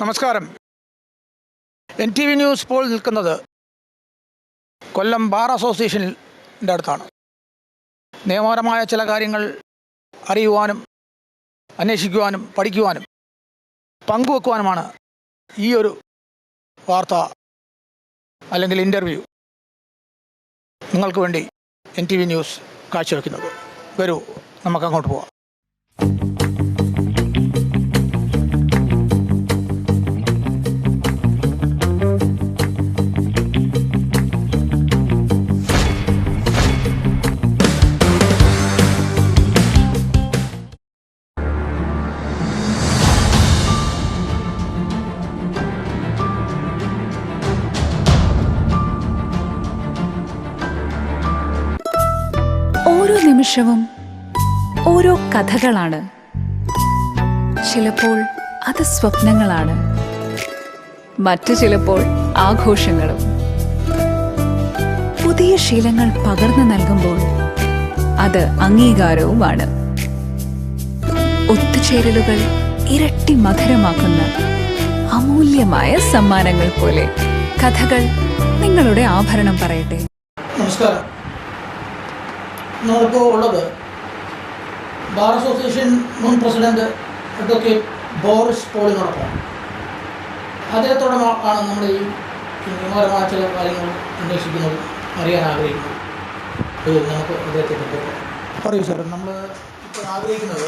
നമസ്കാരം. N T V news ഇപ്പോൾ നിൽക്കുന്നത് കൊല്ലം ബാർ അസോസിയേഷനിന്റെ അടുത്താണ്. നിയമപരമായ ചില കാര്യങ്ങൾ അറിയുവാനും അന്വേഷിക്കുവാനും പഠിക്കുവാനും പങ്കുവെക്കുവാനുമാണ് ഈ ഒരു വാർത്ത അല്ലെങ്കിൽ ഇന്റർവ്യൂ നിങ്ങൾക്ക് വേണ്ടി എൻ ടി വി ന്യൂസ് കാഴ്ചവെക്കുന്നത്. വരൂ നമുക്ക് അങ്ങോട്ട് പോവാം. ഓരോ ഓരോ കഥകളാണ്. ചിലപ്പോൾ അത് സ്വപ്നങ്ങളാണ്. മറ്റു ചിലപ്പോൾ ആഘോഷങ്ങളും. പുതിയ ശീലങ്ങൾ പകർന്നു നൽകുമ്പോൾ അത് അംഗീകാരവുമാണ്. ഒത്തുചേരലുകൾ ഇരട്ടി മധുരമാക്കുന്ന അമൂല്യമായ സമ്മാനങ്ങൾ പോലെ കഥകൾ നിങ്ങളുടെ ആഭരണം പറയട്ടെ. നമസ്കാരം. നമ്മളിപ്പോൾ ഉള്ളത് ബാർ അസോസിയേഷൻ മുൻ പ്രസിഡന്റ് അഡ്വക്കേറ്റ് ബോറിസ് പോളിനോടൊപ്പം. അദ്ദേഹത്തോടെ ആണ് നമ്മൾ ഈ നിയമപരമായ ചില കാര്യങ്ങൾ അന്വേഷിക്കുന്നത് അറിയാൻ ആഗ്രഹിക്കുന്നത്. നമുക്ക് അദ്ദേഹത്തെ പറ്റി പറയൂ സാർ നമ്മൾ ഇപ്പോൾ ആഗ്രഹിക്കുന്നത്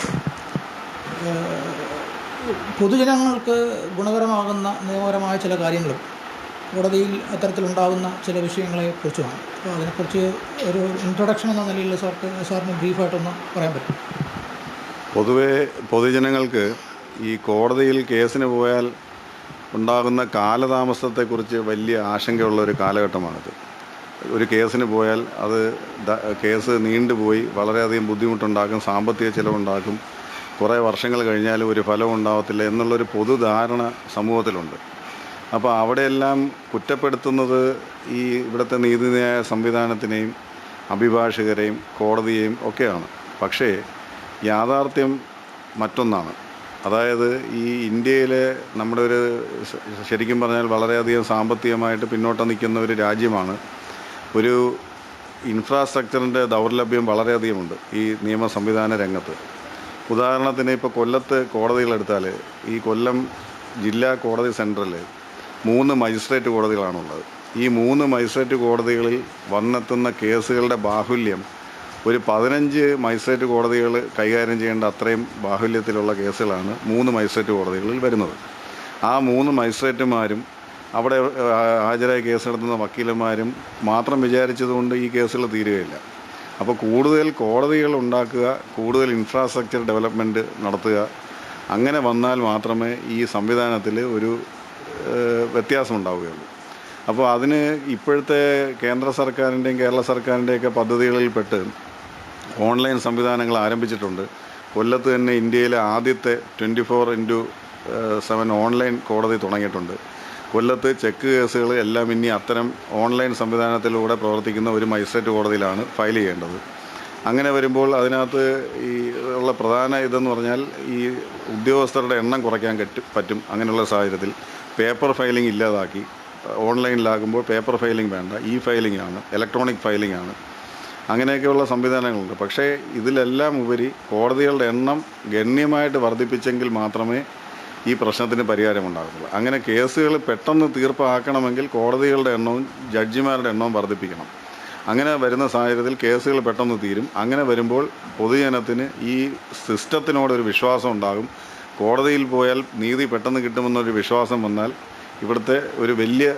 പൊതുജനങ്ങൾക്ക് ഗുണകരമാകുന്ന നിയമപരമായ ചില കാര്യങ്ങളും കോടതിയിൽ അത്തരത്തിലുണ്ടാകുന്ന ചില വിഷയങ്ങളെ കുറിച്ചുമാണ് അപ്പോൾ അതിനെക്കുറിച്ച് ഒരു ഇൻട്രൊഡക്ഷൻ എന്ന നിലയിൽ സാർക്ക് സാറിന് ബ്രീഫായിട്ടൊന്ന് പറയാൻ പറ്റും. പൊതുവേ പൊതുജനങ്ങൾക്ക് ഈ കോടതിയിൽ കേസിന് പോയാൽ ഉണ്ടാകുന്ന കാലതാമസത്തെക്കുറിച്ച് വലിയ ആശങ്കയുള്ള ഒരു കാലഘട്ടമാണിത്. ഒരു കേസിന് പോയാൽ അത് കേസ് നീണ്ടുപോയി വളരെയധികം ബുദ്ധിമുട്ടുണ്ടാക്കും സാമ്പത്തിക ചിലവുണ്ടാക്കും കുറേ വർഷങ്ങൾ കഴിഞ്ഞാലും ഒരു ഫലം ഉണ്ടാകത്തില്ല എന്നുള്ളൊരു പൊതുധാരണ സമൂഹത്തിലുണ്ട്. അപ്പോൾ അവിടെയെല്ലാം കുറ്റപ്പെടുത്തുന്നത് ഈ ഇവിടുത്തെ നീതിന്യായ സംവിധാനത്തിനെയും അഭിഭാഷകരെയും കോടതിയെയും ഒക്കെയാണ്. പക്ഷേ യാഥാർത്ഥ്യം മറ്റൊന്നാണ്. അതായത് ഈ ഇന്ത്യയിലെ നമ്മുടെ ഒരു ശരിക്കും പറഞ്ഞാൽ വളരെയധികം സാമ്പത്തികമായിട്ട് പിന്നോട്ട് നിൽക്കുന്ന ഒരു രാജ്യമാണ്. ഒരു ഇൻഫ്രാസ്ട്രക്ചറിന്റെ ദൗർലഭ്യം വളരെയധികമുണ്ട് ഈ നിയമ സംവിധാന രംഗത്ത്. ഉദാഹരണത്തിന് ഇപ്പോൾ കൊല്ലത്ത് കോടതികളെടുത്താൽ ഈ കൊല്ലം ജില്ലാ കോടതി സെന്ററിൽ മൂന്ന് മജിസ്ട്രേറ്റ് കോടതികളാണുള്ളത്. ഈ മൂന്ന് മജിസ്ട്രേറ്റ് കോടതികളിൽ വന്നെത്തുന്ന കേസുകളുടെ ബാഹുല്യം ഒരു പതിനഞ്ച് മജിസ്ട്രേറ്റ് കോടതികൾ കൈകാര്യം ചെയ്യേണ്ട അത്രയും ബാഹുല്യത്തിലുള്ള കേസുകളാണ് മൂന്ന് മജിസ്ട്രേറ്റ് കോടതികളിൽ വരുന്നത്. ആ മൂന്ന് മജിസ്ട്രേറ്റുമാരും അവിടെ ഹാജരായ കേസ് നടത്തുന്ന വക്കീലന്മാരും മാത്രം വിചാരിച്ചതുകൊണ്ട് ഈ കേസുകൾ തീരുകയില്ല. അപ്പോൾ കൂടുതൽ കോടതികൾ ഉണ്ടാക്കുക കൂടുതൽ ഇൻഫ്രാസ്ട്രക്ചർ ഡെവലപ്മെന്റ് നടത്തുക അങ്ങനെ വന്നാൽ മാത്രമേ ഈ സംവിധാനത്തിൽ ഒരു ഏഹ്, വ്യത്യാസം ഉണ്ടാവുകയുള്ളൂ അപ്പോൾ അതിന് ഇപ്പോഴത്തെ കേന്ദ്ര സർക്കാരിന്റെയും കേരള സർക്കാരിന്റെയൊക്കെ പദ്ധതികളിൽപ്പെട്ട് ഓൺലൈൻ സംവിധാനങ്ങൾ ആരംഭിച്ചിട്ടുണ്ട്. കൊല്ലത്ത് തന്നെ ഇന്ത്യയിലെ ആദ്യത്തെ twenty four into seven online കോടതി തുടങ്ങിയിട്ടുണ്ട്. കൊല്ലത്ത് ചെക്ക് കേസുകൾ എല്ലാം ഇനി അത്തരം ഓൺലൈൻ സംവിധാനത്തിലൂടെ പ്രവർത്തിക്കുന്ന ഒരു മജിസ്ട്രേറ്റ് കോടതിയിലാണ് ഫയൽ ചെയ്യേണ്ടത്. അങ്ങനെ വരുമ്പോൾ അതിനകത്ത് ഈ ഉള്ള പ്രധാന ഇതെന്ന് പറഞ്ഞാൽ ഈ ഉദ്യോഗസ്ഥരുടെ എണ്ണം കുറയ്ക്കാൻ പറ്റും. അങ്ങനെയുള്ള സാഹചര്യത്തിൽ പേപ്പർ ഫയലിംഗ് ഇല്ലാതാക്കി. ഓൺലൈനിലാകുമ്പോൾ പേപ്പർ ഫയലിംഗ് വേണ്ട ഇ ഫയലിംഗ് ആണ് ഇലക്ട്രോണിക് ഫയലിംഗ് ആണ് അങ്ങനെയൊക്കെയുള്ള സംവിധാനങ്ങളുണ്ട്. പക്ഷേ ഇതിലെല്ലാം ഉപരി കോടതികളുടെ എണ്ണം ഗണ്യമായിട്ട് വർദ്ധിപ്പിച്ചെങ്കിൽ മാത്രമേ ഈ പ്രശ്നത്തിന് പരിഹാരം പരിഹാരമുണ്ടാകത്തുള്ളൂ. അങ്ങനെ കേസുകൾ പെട്ടെന്ന് തീർപ്പാക്കണമെങ്കിൽ കോടതികളുടെ എണ്ണവും ജഡ്ജിമാരുടെ എണ്ണവും വർദ്ധിപ്പിക്കണം. അങ്ങനെ വരുന്ന സാഹചര്യത്തിൽ കേസുകൾ പെട്ടെന്ന് തീരും. അങ്ങനെ വരുമ്പോൾ പൊതുജനത്തിന് ഈ സിസ്റ്റത്തിനോടൊരു വിശ്വാസം ഉണ്ടാകും. കോടതിയിൽ പോയാൽ നീതി പെട്ടെന്ന് കിട്ടുമെന്നൊരു വിശ്വാസം വന്നാൽ ഇവിടുത്തെ ഒരു വലിയ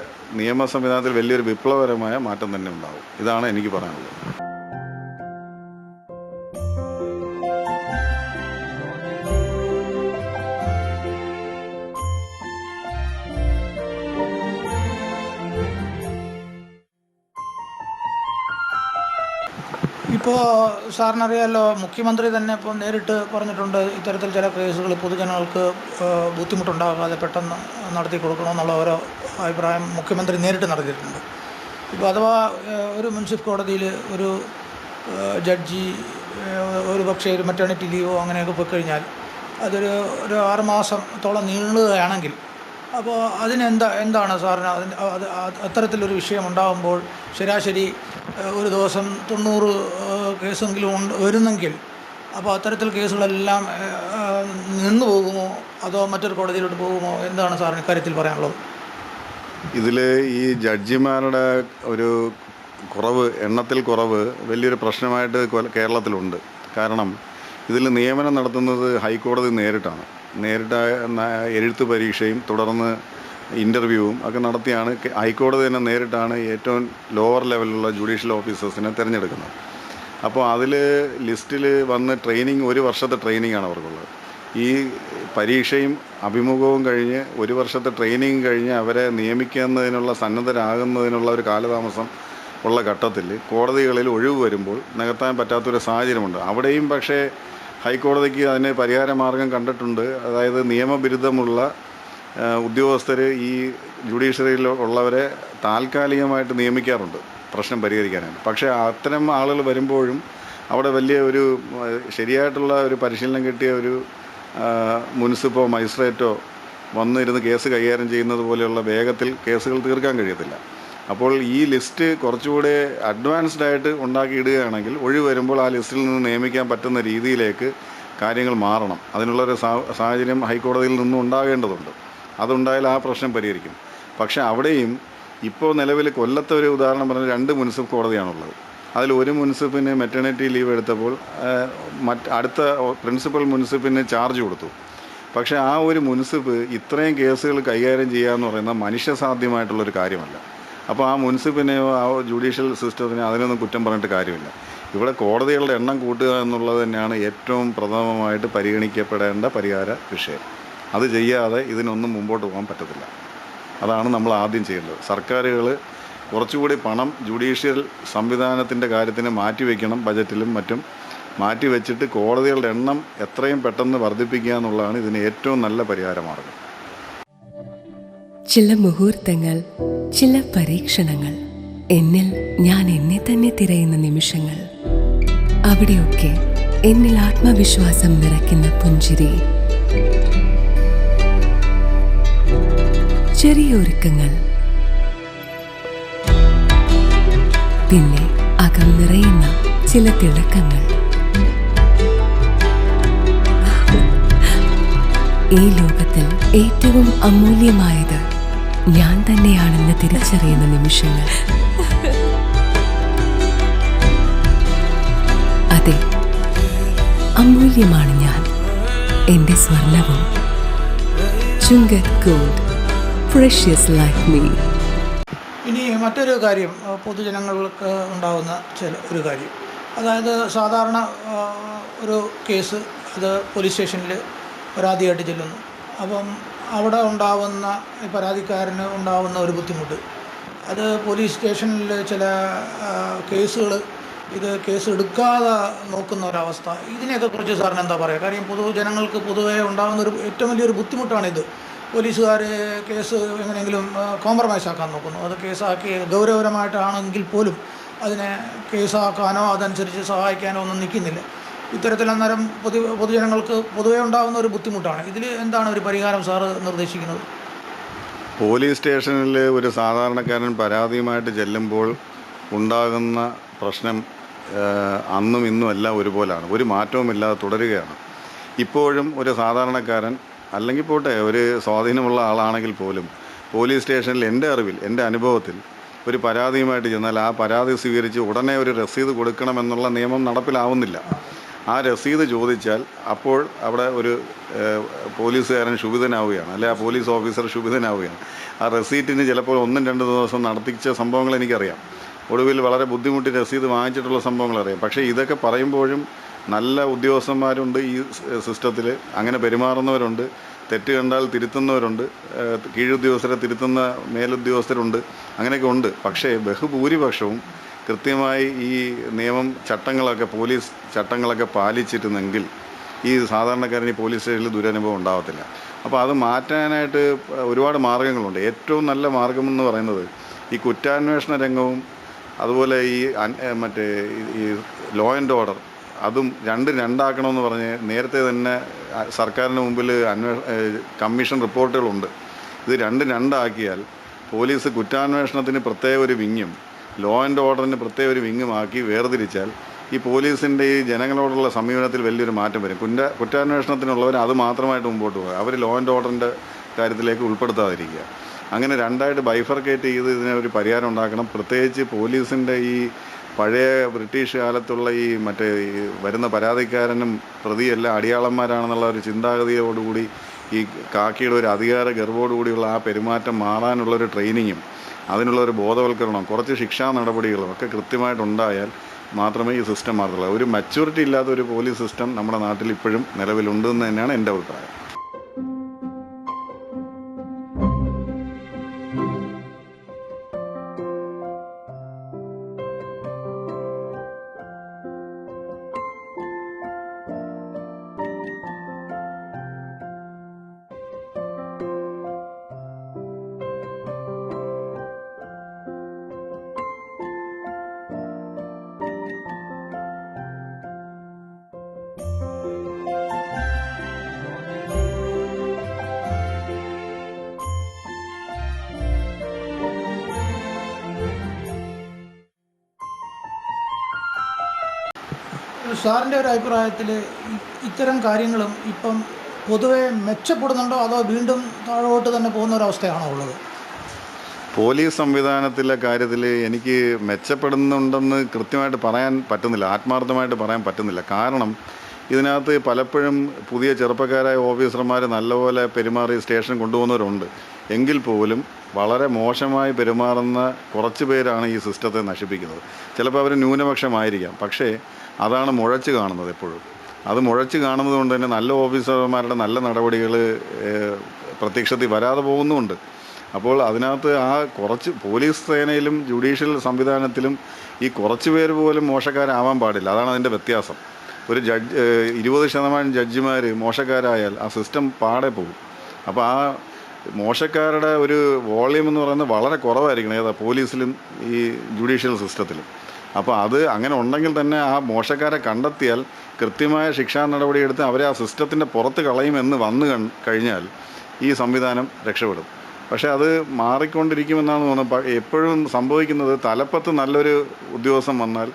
നിയമ സംവിധാനത്തിൽ വലിയൊരു വിപ്ലവകരമായ മാറ്റം തന്നെ ഉണ്ടാകും ഇതാണ് എനിക്ക് പറയാനുള്ളത്. സാറിനറിയാലോ മുഖ്യമന്ത്രി തന്നെ ഇപ്പോൾ നേരിട്ട് പറഞ്ഞിട്ടുണ്ട് ഇത്തരത്തിൽ ചില കേസുകൾ പൊതുജനങ്ങൾക്ക് ബുദ്ധിമുട്ടുണ്ടാകാതെ പെട്ടെന്ന് നടത്തി കൊടുക്കണമെന്നുള്ള ഓരോ അഭിപ്രായം മുഖ്യമന്ത്രി നേരിട്ട് നടത്തിയിട്ടുണ്ട്. ഇപ്പോൾ അഥവാ ഒരു മുൻസിഫ് കോടതിയിൽ ഒരു ജഡ്ജി ഒരു പക്ഷേ ഒരു മെറ്റേണിറ്റി ലീവോ അങ്ങനെയൊക്കെ പോയി കഴിഞ്ഞാൽ അതൊരു ഒരു ആറുമാസത്തോളം നീളുകയാണെങ്കിൽ അപ്പോൾ അതിനെന്താ എന്താണ് സാറിന് അതിന് അത് അത് അത്തരത്തിലൊരു വിഷയം ഉണ്ടാകുമ്പോൾ ശരാശരി ഒരു ദിവസം തൊണ്ണൂറ് കേസെങ്കിലും ഉണ്ട് വരുന്നെങ്കിൽ അപ്പോൾ അത്തരത്തിൽ കേസുകളെല്ലാം നിന്നു പോകുമോ? അതോ മറ്റൊരു കോടതിയിലോട്ട് പോകുമോ? എന്താണ് സാറിന് കാര്യത്തിൽ പറയാനുള്ളത്? ഇതിൽ ഈ ജഡ്ജിമാരുടെ ഒരു കുറവ് എണ്ണത്തിൽ കുറവ് വലിയൊരു പ്രശ്നമായിട്ട് കേരളത്തിലുണ്ട്. കാരണം ഇതിൽ നിയമനം നടത്തുന്നത് ഹൈക്കോടതി നേരിട്ടാണ്. നേരിട്ട് എഴുത്ത് പരീക്ഷയും തുടർന്ന് ഇന്റർവ്യൂവും ഒക്കെ നടത്തിയാണ്. ഹൈക്കോടതി തന്നെ നേരിട്ടാണ് ഏറ്റവും ലോവർ ലെവലിലുള്ള ജുഡീഷ്യൽ ഓഫീസേഴ്സിനെ തിരഞ്ഞെടുക്കുന്നത്. അപ്പോൾ അതിൽ ലിസ്റ്റിൽ വന്ന് ട്രെയിനിങ് ഒരു വർഷത്തെ ട്രെയിനിങ് ആണ് അവർക്കുള്ളത്. ഈ പരീക്ഷയും അഭിമുഖവും കഴിഞ്ഞ് ഒരു വർഷത്തെ ട്രെയിനിങ് കഴിഞ്ഞ് അവരെ നിയമിക്കുന്നതിനുള്ള സന്നദ്ധരാകുന്നതിനുള്ള ഒരു കാലതാമസം ഉള്ള ഘട്ടത്തിൽ കോടതികളിൽ ഒഴിവ് വരുമ്പോൾ നികത്താൻ പറ്റാത്തൊരു സാഹചര്യമുണ്ട്. അവിടെയും പക്ഷേ ഹൈക്കോടതിക്ക് അതിന് പരിഹാര മാർഗം കണ്ടിട്ടുണ്ട്. അതായത് നിയമബിരുദമുള്ള ഉദ്യോഗസ്ഥർ ഈ ജുഡീഷ്യറിയിൽ ഉള്ളവരെ താൽക്കാലികമായിട്ട് നിയമിക്കാറുണ്ട് പ്രശ്നം പരിഹരിക്കാനായിട്ട്. പക്ഷേ അത്തരം ആളുകൾ വരുമ്പോഴും അവിടെ വലിയ ഒരു ശരിയായിട്ടുള്ള ഒരു പരിശീലനം കിട്ടിയ ഒരു മുനിസിപ്പോ മജിസ്ട്രേറ്റോ വന്നിരുന്ന് കേസ് കൈകാര്യം ചെയ്യുന്നത് പോലെയുള്ള വേഗത്തിൽ കേസുകൾ തീർക്കാൻ കഴിയത്തില്ല. അപ്പോൾ ഈ ലിസ്റ്റ് കുറച്ചുകൂടെ അഡ്വാൻസ്ഡ് ആയിട്ട് ഉണ്ടാക്കിയിടുകയാണെങ്കിൽ ഒഴിവ് വരുമ്പോൾ ആ ലിസ്റ്റിൽ നിന്ന് നിയമിക്കാൻ പറ്റുന്ന രീതിയിലേക്ക് കാര്യങ്ങൾ മാറണം. അതിനുള്ളൊരു സാഹചര്യം ഹൈക്കോടതിയിൽ നിന്നും ഉണ്ടാകേണ്ടതുണ്ട്. അതുണ്ടായാൽ ആ പ്രശ്നം പരിഹരിക്കും. പക്ഷേ അവിടെയും ഇപ്പോൾ നിലവിൽ കൊല്ലത്തെ ഒരു ഉദാഹരണം പറഞ്ഞാൽ രണ്ട് മുനിസിപ്പൽ കോടതിയാണുള്ളത്. അതിൽ ഒരു മുനിസിപ്പിന് മെറ്റേണിറ്റി ലീവ് എടുത്തപ്പോൾ മറ്റ് അടുത്ത പ്രിൻസിപ്പൽ മുനിസിപ്പിന് ചാർജ് കൊടുത്തു. പക്ഷേ ആ ഒരു മുനിസിപ്പ് ഇത്രയും കേസുകൾ കൈകാര്യം ചെയ്യുക എന്ന് പറയുന്നത് മനുഷ്യസാധ്യമായിട്ടുള്ളൊരു കാര്യമല്ല. അപ്പോൾ ആ മുനിസിപ്പിനെയോ ആ ജുഡീഷ്യൽ സിസ്റ്റത്തിനെയോ അതിനൊന്നും കുറ്റം പറഞ്ഞിട്ട് കാര്യമില്ല. ഇവിടെ കോടതികളുടെ എണ്ണം കൂട്ടുക എന്നുള്ളത് തന്നെയാണ് ഏറ്റവും പ്രഥമമായിട്ട് പരിഗണിക്കപ്പെടേണ്ട പരിഹാര വിഷയം. അത് ചെയ്യാതെ ഇതിനൊന്നും മുമ്പോട്ട് പോകാൻ പറ്റത്തില്ല. അതാണ് നമ്മൾ ആദ്യം ചെയ്യേണ്ടത്. സർക്കാരുകൾ കുറച്ചുകൂടി പണം ജുഡീഷ്യൽ സംവിധാനത്തിന്റെ കാര്യത്തിന് മാറ്റിവെക്കണം ബജറ്റിലും മറ്റും. മാറ്റി വെച്ചിട്ട് കോടതികളുടെ എണ്ണം എത്രയും പെട്ടെന്ന് വർദ്ധിപ്പിക്കുക എന്നുള്ളതാണ് ഇതിന് ഏറ്റവും നല്ല പരിഹാരമാർഗം. ചില മുഹൂർത്തങ്ങൾ ചില പരീക്ഷണങ്ങൾ എന്നിൽ ഞാൻ എന്നെ തന്നെ തിരയുന്ന നിമിഷങ്ങൾ. അവിടെയൊക്കെ എന്നിൽ ആത്മവിശ്വാസം നിറയ്ക്കുന്ന പുഞ്ചിരി. ചെറിയ ഒരുക്കങ്ങൾ. പിന്നെ അകം നിറയുന്ന ചില തിളക്കങ്ങൾ. ഈ ലോകത്തിൽ ഏറ്റവും അമൂല്യമായത് ഞാൻ തന്നെയാണെന്ന് തിരിച്ചറിയുന്ന നിമിഷങ്ങൾ. അതെ അമൂല്യമാണ് ഞാൻ. എന്റെ സ്വർണവും ചുങ്കത് പ്രഷ്യസ് ലൈക്ക് മീ ഇനി മറ്റൊരു കാര്യം പൊതുജനങ്ങൾക്ക് ഉണ്ടാകുന്ന ചില ഒരു കാര്യം. അതായത് സാധാരണ ഒരു കേസ് അത് പോലീസ് സ്റ്റേഷനിൽ പരാതിയായിട്ട് ചെല്ലുന്നു. അപ്പം അവിടെ ഉണ്ടാവുന്ന പരാതിക്കാരന് ഉണ്ടാവുന്ന ഒരു ബുദ്ധിമുട്ട്. അത് പോലീസ് സ്റ്റേഷനിൽ ചില കേസുകൾ ഇത് കേസ് എടുക്കാതെ നോക്കുന്ന ഒരവസ്ഥ. ഇതിനെയൊക്കെ കുറിച്ച് സാറിന് എന്താ പറയുക കാര്യം പൊതുജനങ്ങൾക്ക് പൊതുവേ ഉണ്ടാകുന്ന ഒരു ഏറ്റവും വലിയൊരു ബുദ്ധിമുട്ടാണിത്. പോലീസുകാർ കേസ് എങ്ങനെയെങ്കിലും കോംപ്രമൈസ് ആക്കാൻ നോക്കുന്നു. അത് കേസാക്കി ഗൗരവപരമായിട്ടാണെങ്കിൽ പോലും അതിനെ കേസാക്കാനോ അതനുസരിച്ച് സഹായിക്കാനോ ഒന്നും നിൽക്കുന്നില്ല. ഇത്തരത്തിൽ അന്നേരം പൊതു പൊതുജനങ്ങൾക്ക് പൊതുവേ ഉണ്ടാകുന്ന ഒരു ബുദ്ധിമുട്ടാണ്. ഇതിൽ എന്താണ് ഒരു പരിഹാരം സാറ് നിർദ്ദേശിക്കുന്നത്? പോലീസ് സ്റ്റേഷനിൽ ഒരു സാധാരണക്കാരൻ പരാതിയുമായിട്ട് ചെല്ലുമ്പോൾ ഉണ്ടാകുന്ന പ്രശ്നം അന്നും ഇന്നും എല്ലാം ഒരുപോലാണ്. ഒരു മാറ്റവുമില്ലാതെ തുടരുകയാണ്. ഇപ്പോഴും ഒരു സാധാരണക്കാരൻ അല്ലെങ്കിൽ പോട്ടെ ഒരു സ്വാധീനമുള്ള ആളാണെങ്കിൽ പോലും പോലീസ് സ്റ്റേഷനിൽ എന്റെ അറിവിൽ എന്റെ അനുഭവത്തിൽ ഒരു പരാതിയുമായിട്ട് ചെന്നാൽ ആ പരാതി സ്വീകരിച്ച് ഉടനെ ഒരു രസീത് കൊടുക്കണമെന്നുള്ള നിയമം നടപ്പിലാവുന്നില്ല. ആ രസീത് ചോദിച്ചാൽ അപ്പോൾ അവിടെ ഒരു പോലീസുകാരൻ ക്ഷുഭിതനാവുകയാണ് അല്ലെ ആ പോലീസ് ഓഫീസർ ക്ഷുഭിതനാവുകയാണ്. ആ റെസീറ്റിന് ചിലപ്പോൾ ഒന്നും രണ്ട് ദിവസം നടത്തിച്ച സംഭവങ്ങൾ എനിക്കറിയാം. ഒടുവിൽ വളരെ ബുദ്ധിമുട്ടി രസീത് വാങ്ങിച്ചിട്ടുള്ള സംഭവങ്ങൾ അറിയാം. പക്ഷേ ഇതൊക്കെ പറയുമ്പോഴും നല്ല ഉദ്യോഗസ്ഥന്മാരുണ്ട് ഈ സിസ്റ്റത്തിൽ അങ്ങനെ പെരുമാറുന്നവരുണ്ട്. തെറ്റ് കണ്ടാൽ തിരുത്തുന്നവരുണ്ട്. കീഴുദ്യോഗസ്ഥരെ തിരുത്തുന്ന മേലുദ്യോഗസ്ഥരുണ്ട്. അങ്ങനെയൊക്കെ ഉണ്ട്. പക്ഷേ ബഹുഭൂരിപക്ഷവും കൃത്യമായി ഈ നിയമം ചട്ടങ്ങളൊക്കെ പോലീസ് ചട്ടങ്ങളൊക്കെ പാലിച്ചിരുന്നെങ്കിൽ ഈ സാധാരണക്കാരന് ഈ പോലീസ് സ്റ്റേഷനിൽ ദുരനുഭവം ഉണ്ടാകത്തില്ല അപ്പോൾ അത് മാറ്റാനായിട്ട് ഒരുപാട് മാർഗങ്ങളുണ്ട്. ഏറ്റവും നല്ല മാർഗമെന്ന് പറയുന്നത് ഈ കുറ്റാന്വേഷണ രംഗവും അതുപോലെ ഈ മറ്റേ ഈ ലോ ആൻഡ് ഓർഡർ അതും രണ്ട് രണ്ടാക്കണമെന്ന് പറഞ്ഞ് നേരത്തെ തന്നെ സർക്കാരിന് മുമ്പിൽ അന്വേ കമ്മീഷൻ റിപ്പോർട്ടുകളുണ്ട്. ഇത് രണ്ട് രണ്ടാക്കിയാൽ പോലീസ് കുറ്റാന്വേഷണത്തിന് പ്രത്യേക ഒരു വിങ്ങും ലോ ആൻഡ് ഓർഡറിന് പ്രത്യേക ഒരു വിങ്ങും ആക്കി വേർതിരിച്ചാൽ ഈ പോലീസിന്റെ ഈ ജനങ്ങളോടുള്ള സമീപനത്തിൽ വലിയൊരു മാറ്റം വരും. കുറ്റ കുറ്റാന്വേഷണത്തിനുള്ളവർ അത് മാത്രമായിട്ട് മുമ്പോട്ട് പോകുക അവർ ലോ ആൻഡ് ഓർഡറിന്റെ കാര്യത്തിലേക്ക് ഉൾപ്പെടുത്താതിരിക്കുക. അങ്ങനെ രണ്ടായിട്ട് ബൈഫർക്കേറ്റ് ചെയ്ത് ഇതിനൊരു പരിഹാരം ഉണ്ടാക്കണം. പ്രത്യേകിച്ച് പോലീസിന്റെ ഈ പഴയ ബ്രിട്ടീഷ് കാലത്തുള്ള ഈ മറ്റേ ഈ വരുന്ന പരാതിക്കാരനും പ്രതിയെല്ലാം അടിയാളന്മാരാണെന്നുള്ള ഒരു ചിന്താഗതിയോടുകൂടി ഈ കാക്കിയുടെ ഒരു അധികാര ഗർവോടുകൂടിയുള്ള ആ പെരുമാറ്റം മാറാനുള്ള ഒരു ട്രെയിനിങ്ങും അതിനുള്ള ഒരു ബോധവൽക്കരണം കുറച്ച് ശിക്ഷാ നടപടികളും ഒക്കെ കൃത്യമായിട്ടുണ്ടായാൽ മാത്രമേ ഈ സിസ്റ്റം മാറത്തുള്ളൂ ഒരു മച്യൂരിറ്റി ഇല്ലാത്ത ഒരു പോലീസ് സിസ്റ്റം നമ്മുടെ നാട്ടിൽ ഇപ്പോഴും നിലവിലുണ്ടെന്ന് തന്നെയാണ് എന്റെ അഭിപ്രായം. സാറിന്റെ ഒരു അഭിപ്രായത്തിൽ ഇത്തരം കാര്യങ്ങളും ഇപ്പം പൊതുവെ മെച്ചപ്പെടുന്നുണ്ടോ അതോ വീണ്ടും താഴോട്ട് തന്നെ പോകുന്ന ഒരവസ്ഥയാണോ ഉള്ളത്? പോലീസ് സംവിധാനത്തിലെ കാര്യത്തിൽ എനിക്ക് മെച്ചപ്പെടുന്നുണ്ടെന്ന് കൃത്യമായിട്ട് പറയാൻ പറ്റുന്നില്ല ആത്മാർത്ഥമായിട്ട് പറയാൻ പറ്റുന്നില്ല. കാരണം ഇതിനകത്ത് പലപ്പോഴും പുതിയ ചെറുപ്പക്കാരായ ഓഫീസർമാർ നല്ലപോലെ പെരുമാറി സ്റ്റേഷൻ കൊണ്ടുപോകുന്നവരുണ്ട്. എങ്കിൽ പോലും വളരെ മോശമായി പെരുമാറുന്ന കുറച്ച് പേരാണ് ഈ സിസ്റ്റത്തെ നശിപ്പിക്കുന്നത്. ചിലപ്പോൾ അവർ ന്യൂനപക്ഷമായിരിക്കാം. പക്ഷേ അതാണ് മുഴച്ച് കാണുന്നത് എപ്പോഴും. അത് മുഴച്ച് കാണുന്നത് കൊണ്ട് തന്നെ നല്ല ഓഫീസർമാരുടെ നല്ല നടപടികൾ പ്രത്യക്ഷത്തിൽ വരാതെ പോകുന്നുമുണ്ട്. അപ്പോൾ അതിനകത്ത് ആ കുറച്ച് പോലീസ് സേനയിലും ജുഡീഷ്യൽ സംവിധാനത്തിലും ഈ കുറച്ച് പേര് പോലും മോശക്കാരാവാൻ പാടില്ല. അതാണ് അതിന്റെ വ്യത്യാസം. ഒരു ജഡ്ജ് ഇരുപത് ശതമാനം ജഡ്ജിമാർ മോശക്കാരായാൽ ആ സിസ്റ്റം പാടെ പോകും. അപ്പോൾ ആ മോശക്കാരുടെ ഒരു വോളിയം എന്ന് പറയുന്നത് വളരെ കുറവായിരിക്കണം. ഏതാ പോലീസിലും ഈ ജുഡീഷ്യൽ സിസ്റ്റത്തിലും. അപ്പോൾ അത് അങ്ങനെ ഉണ്ടെങ്കിൽ തന്നെ ആ മോശക്കാരെ കണ്ടെത്തിയാൽ കൃത്യമായ ശിക്ഷാ നടപടിയെടുത്ത് അവരെ ആ സിസ്റ്റത്തിന്റെ പുറത്ത് കളയുമെന്ന് വന്നു കഴിഞ്ഞാൽ ഈ സംവിധാനം രക്ഷപ്പെടും. പക്ഷേ അത് മാറിക്കൊണ്ടിരിക്കുമെന്നാണ് തോന്നുന്നത്. എപ്പോഴും സംഭവിക്കുന്നത് തലപ്പത്ത് നല്ലൊരു ഉദ്യോഗസ്ഥൻ വന്നാൽ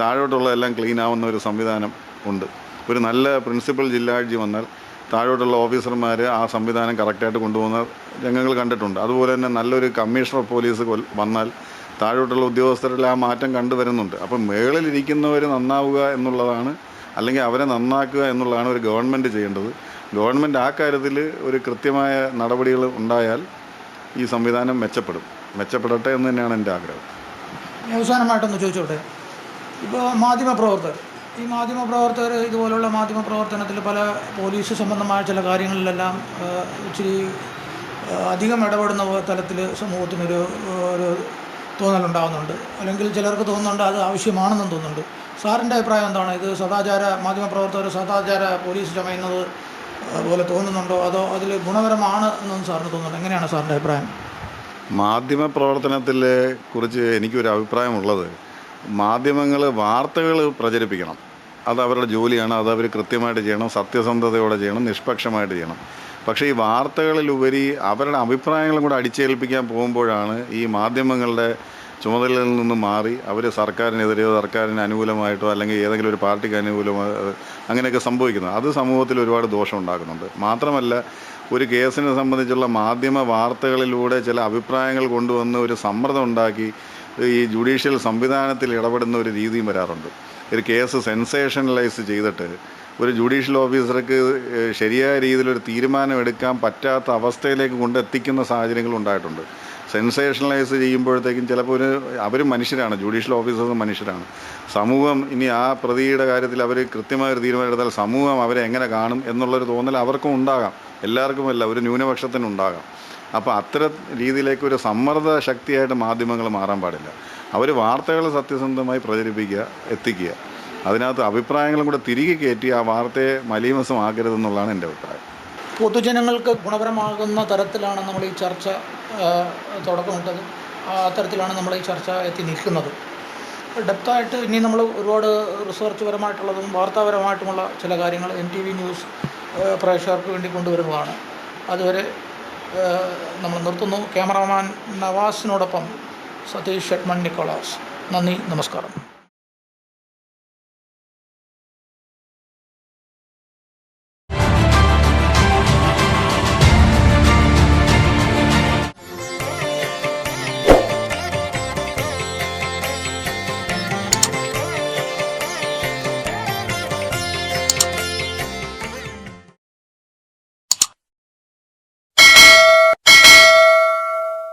താഴോട്ടുള്ളതെല്ലാം ക്ലീൻ ആവുന്ന ഒരു സംവിധാനം ഉണ്ട്. ഒരു നല്ല പ്രിൻസിപ്പൽ ജില്ലാ ജില്ലാജി വന്നാൽ താഴോട്ടുള്ള ഓഫീസർമാർ ആ സംവിധാനം കറക്റ്റായിട്ട് കൊണ്ടുപോകുന്ന രംഗങ്ങൾ കണ്ടിട്ടുണ്ട്. അതുപോലെ തന്നെ നല്ലൊരു കമ്മീഷണർ പോലീസ് വന്നാൽ താഴോട്ടുള്ള ഉദ്യോഗസ്ഥരിൽ ആ മാറ്റം കണ്ടുവരുന്നുണ്ട് അപ്പം മേളിലിരിക്കുന്നവർ നന്നാവുക എന്നുള്ളതാണ് അല്ലെങ്കിൽ അവരെ നന്നാക്കുക എന്നുള്ളതാണ് ഒരു ഗവൺമെന്റ് ചെയ്യേണ്ടത്. ഗവൺമെന്റ് ആ കാര്യത്തിൽ ഒരു കൃത്യമായ നടപടികൾ ഉണ്ടായാൽ ഈ സംവിധാനം മെച്ചപ്പെടും. മെച്ചപ്പെടട്ടെ എന്ന് തന്നെയാണ് എന്റെ ആഗ്രഹം. അവസാനമായിട്ടൊന്ന് ചോദിച്ചോട്ടെ? ഇപ്പോൾ മാധ്യമപ്രവർത്തകർ ഈ മാധ്യമപ്രവർത്തകർ ഇതുപോലുള്ള മാധ്യമപ്രവർത്തനത്തിൽ പല പോലീസ് സംബന്ധമായ ചില കാര്യങ്ങളിലെല്ലാം ഇച്ചിരി അധികം ഇടപെടുന്ന തലത്തിൽ സമൂഹത്തിനൊരു ഒരു തോന്നലുണ്ടാകുന്നുണ്ട് അല്ലെങ്കിൽ ചിലർക്ക് തോന്നുന്നുണ്ട് അത് ആവശ്യമാണെന്നും തോന്നുന്നുണ്ട്. സാറിന്റെ അഭിപ്രായം എന്താണ്? ഇത് സദാചാര മാധ്യമപ്രവർത്തകർ സദാചാര പോലീസ് ചമയുന്നത് പോലെ തോന്നുന്നുണ്ടോ? അതോ അതിൽ ഗുണപരമാണ് എന്നും സാറിന് തോന്നുന്നുണ്ട്? എങ്ങനെയാണ് സാറിന്റെ അഭിപ്രായം? മാധ്യമ പ്രവർത്തനത്തിൽ കുറിച്ച് എനിക്കൊരു അഭിപ്രായമുള്ളത്. മാധ്യമങ്ങൾ വാർത്തകൾ പ്രചരിപ്പിക്കണം. അത് അവരുടെ ജോലിയാണ് അത് അവർ കൃത്യമായിട്ട് ചെയ്യണം സത്യസന്ധതയോടെ ചെയ്യണം നിഷ്പക്ഷമായിട്ട് ചെയ്യണം. പക്ഷേ ഈ വാർത്തകളിലുപരി അവരുടെ അഭിപ്രായങ്ങളും കൂടെ അടിച്ചേൽപ്പിക്കാൻ പോകുമ്പോഴാണ് ഈ മാധ്യമങ്ങളുടെ ചുമതലയിൽ നിന്ന് മാറി അവർ സർക്കാരിനെതിരെയോ സർക്കാരിന് അനുകൂലമായിട്ടോ അല്ലെങ്കിൽ ഏതെങ്കിലും ഒരു പാർട്ടിക്ക് അനുകൂലമായോ അങ്ങനെയൊക്കെ സംഭവിക്കുന്നത് അത് സമൂഹത്തിൽ ഒരുപാട് ദോഷം ഉണ്ടാക്കുന്നുണ്ട്. മാത്രമല്ല ഒരു കേസിനെ സംബന്ധിച്ചുള്ള മാധ്യമ വാർത്തകളിലൂടെ ചില അഭിപ്രായങ്ങൾ കൊണ്ടുവന്ന് ഒരു സമ്മർദ്ദം ഉണ്ടാക്കി ഈ ജുഡീഷ്യൽ സംവിധാനത്തിൽ ഇടപെടുന്ന ഒരു രീതിയും വരാറുണ്ട്. ഒരു കേസ് സെൻസേഷനലൈസ് ചെയ്തിട്ട് ഒരു ജുഡീഷ്യൽ ഓഫീസർക്ക് ശരിയായ രീതിയിൽ ഒരു തീരുമാനം എടുക്കാൻ പറ്റാത്ത അവസ്ഥയിലേക്ക് കൊണ്ടെത്തിക്കുന്ന സാഹചര്യങ്ങൾ ഉണ്ടായിട്ടുണ്ട്. സെൻസേഷനലൈസ് ചെയ്യുമ്പോഴത്തേക്കും ചിലപ്പോൾ ഒരു അവർ മനുഷ്യരാണ് ജുഡീഷ്യൽ ഓഫീസേഴ്സ് മനുഷ്യരാണ്. സമൂഹം ഇനി ആ പ്രതിയുടെ കാര്യത്തിൽ അവർ കൃത്യമായ ഒരു തീരുമാനം എടുത്താൽ സമൂഹം അവരെ എങ്ങനെ കാണും എന്നുള്ളൊരു തോന്നൽ അവർക്കും ഉണ്ടാകാം. എല്ലാവർക്കുമല്ല ഒരു ന്യൂനപക്ഷത്തിനുണ്ടാകാം അപ്പോൾ അത്തരം രീതിയിലേക്ക് ഒരു സമ്മർദ്ദ ശക്തിയായിട്ട് മാധ്യമങ്ങൾ മാറാൻ പാടില്ല. അവർ വാർത്തകൾ സത്യസന്ധമായി പ്രചരിപ്പിക്കുക എത്തിക്കുക. അതിനകത്ത് അഭിപ്രായങ്ങളും കൂടെ തിരികെ കയറ്റി ആ വാർത്തയെ മലീമസമാക്കരുതെന്നുള്ളതാണ് എന്റെ അഭിപ്രായം. പൊതുജനങ്ങൾക്ക് ഗുണപരമാകുന്ന തരത്തിലാണ് നമ്മൾ ഈ ചർച്ച തുടക്കമിട്ടത്. അത്തരത്തിലാണ് തരത്തിലാണ് നമ്മൾ ഈ ചർച്ച എത്തി നിൽക്കുന്നത്. ഡെപ്തായിട്ട് ഇനി നമ്മൾ ഒരുപാട് റിസർച്ച് പരമായിട്ടുള്ളതും വാർത്താപരമായിട്ടുമുള്ള ചില കാര്യങ്ങൾ എൻ ടി വി ന്യൂസ് പ്രേക്ഷകർക്ക് വേണ്ടി കൊണ്ടുവരുന്നതാണ്. അതുവരെ നമ്മൾ നിർത്തുന്നു. ക്യാമറാമാൻ നവാസിനോടൊപ്പം സതീഷ് ഷെഡ്മൺ നിക്കോളാസ്. നന്ദി നമസ്കാരം.